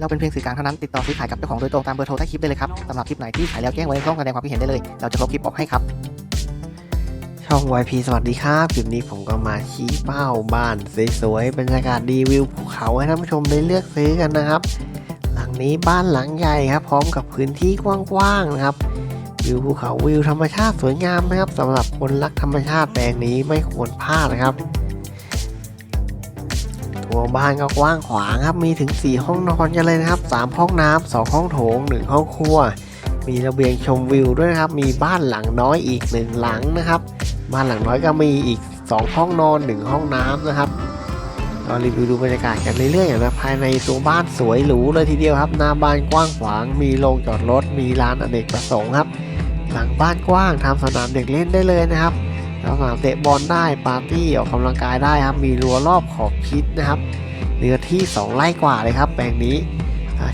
เราเป็นเพียงสื่อกลางเท่านั้นติดต่อซื้อขายกับเจ้าของโดยตรงตามเบอร์โทรใต้คลิปได้เลยครับสำหรับคลิปไหนที่ขายแล้วแจ้งไว้ในช่องแสดงความคิดเห็นได้เลย เราจะลบคลิปออกให้ครับ ช่อง YP สวัสดีครับคลิปนี้ผมก็มาชี้เป้าบ้านสวยๆบรรยากาศดีวิวภูเขาให้ท่านผู้ชมได้เลือกซื้อกันนะครับ หลังนี้บ้านหลังใหญ่ครับ พร้อมกับพื้นที่กว้างๆนะครับวิวภูเขาวิวธรรมชาติสวยงามนะครับสำหรับคนรักธรรมชาติแปลงนี้ไม่ควรพลาดนะครับ ตัวบ้านก็กว้างขวางครับ มีถึง 4 ห้องนอนกันเลยนะครับ 3 ห้องน้ำ2ห้องโถง 1 ห้องครัว มีระเบียงชมวิวด้วยนะครับ มีบ้านหลังน้อยอีก 1 หลังนะครับ บ้านหลังน้อยก็มีอีก 2 ห้องนอน 1 ห้องน้ำนะครับก็รีวิวดูบรรยากาศกันเรื่อยๆนะภายในตัวบ้านสวยหรูเลยทีเดียวครับ หน้าบ้านกว้างขวาง มีโรงจอดรถ มีร้านอเนกประสงค์ครับ หลังบ้านกว้างทำสนามเด็กเล่นได้เลยนะครับ แล้วสนามเตะบอลได้ปาร์ตี้ออกกำลังกายได้ครับ มีรั้วรอบขอบชิดนะครับเนื้อที่ 2 ไร่กว่าเลยครับแปลงนี้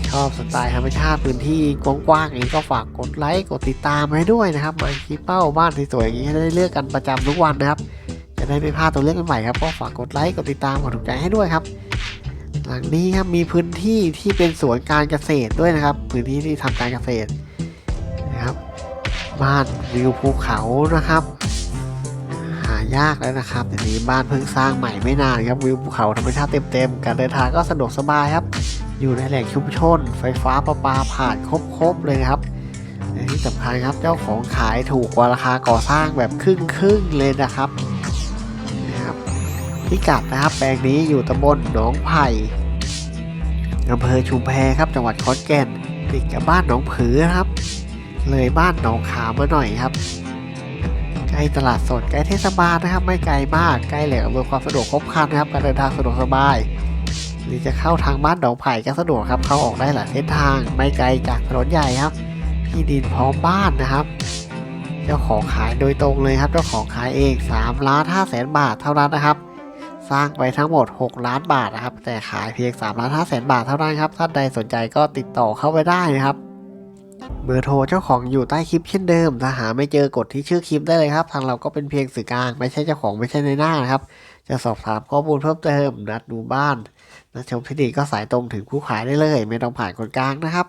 ชอบสไตล์ธรรมชาติพื้นที่กว้างๆอย่างนี้ก็ฝากกดไลค์กดติดตามให้ด้วยนะครับมาคีเป้าบ้านสวยๆอย่างนี้ให้ได้เลือกกันประจำทุกวันนะครับ จะได้ไม่พลาดตัวเลือกใหม่ๆครับก็ฝากกดไลค์กดติดตามกดถูกใจให้ด้วยครับ หลังนี้ครับมีพื้นที่ที่เป็นสวนการเกษตรด้วยนะครับ พื้นที่ที่ทำการเกษตรนะครับ บ้านวิวภูเขานะครับายากแล้วนะครับเดี๋ยวนี้บ้านเพิ่งสร้างใหม่ไม่นานครับวิวภูเขาธรรมชาติเต็มๆการเดินทางก็สะดวกสบายครับ อยู่ในแหล่งชุมชน ไฟฟ้าประปาผ่านครบๆเลยครับที่สำคัญครับเจ้าของขายถูกกว่าราคาก่อสร้างแบบครึ่งๆเลยนะครับนะครับพิกัดนะครับแปลงนี้อยู่ตำบลหนองไผ่อำเภอชุมแพครับจังหวัดขอนแก่นติดกับบ้านหนองผือครับ เลยบ้านหนองขามมาหน่อยครับ ล้ตลาดสดใกล้เทศบาลนะครับ ไม่ไกลมากใกล้แหล่งอำนวยความสะดวกครบครันนะครับการเดินทางสะดวกสบาย หรือจะเข้าทางบ้านหนองไผ่ก็สะดวกครับเข้าออกได้หลายเส้นทาง ไม่ไกลจากถนนใหญ่ครับ ที่ดินพร้อมบ้านนะครับ เจ้าของขายโดยตรงเลยครับเจ้าของขายเอง3ล้าน5แสนบาทเท่านั้นนะครับสร้างไปทั้งหมด 6 ล้านบาทนะครับ แต่ขายเพียง3ล้าน5แสนบาทเท่านั้นครับ ท่านใดสนใจก็ติดต่อเข้าไปได้นะครับ เบอร์โทรเจ้าของอยู่ใต้คลิปเช่นเดิม ถ้าหาไม่เจอกดที่ชื่อคลิปได้เลยครับ ทางเราก็เป็นเพียงสื่อกลาง ไม่ใช่เจ้าของไม่ใช่ในหน้านะครับ จะสอบถามข้อมูลเพิ่มเติม นัดดูบ้าน นัดชมที่ดีก็สายตรงถึงผู้ขายได้เลย ไม่ต้องผ่านคนกลางนะครับ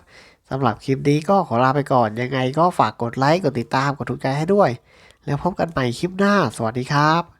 สำหรับคลิปนี้ก็ขอลาไปก่อน ยังไงก็ฝากกดไลค์ กดติดตาม กดถูกใจให้ด้วย แล้วพบกันใหม่คลิปหน้า สวัสดีครับ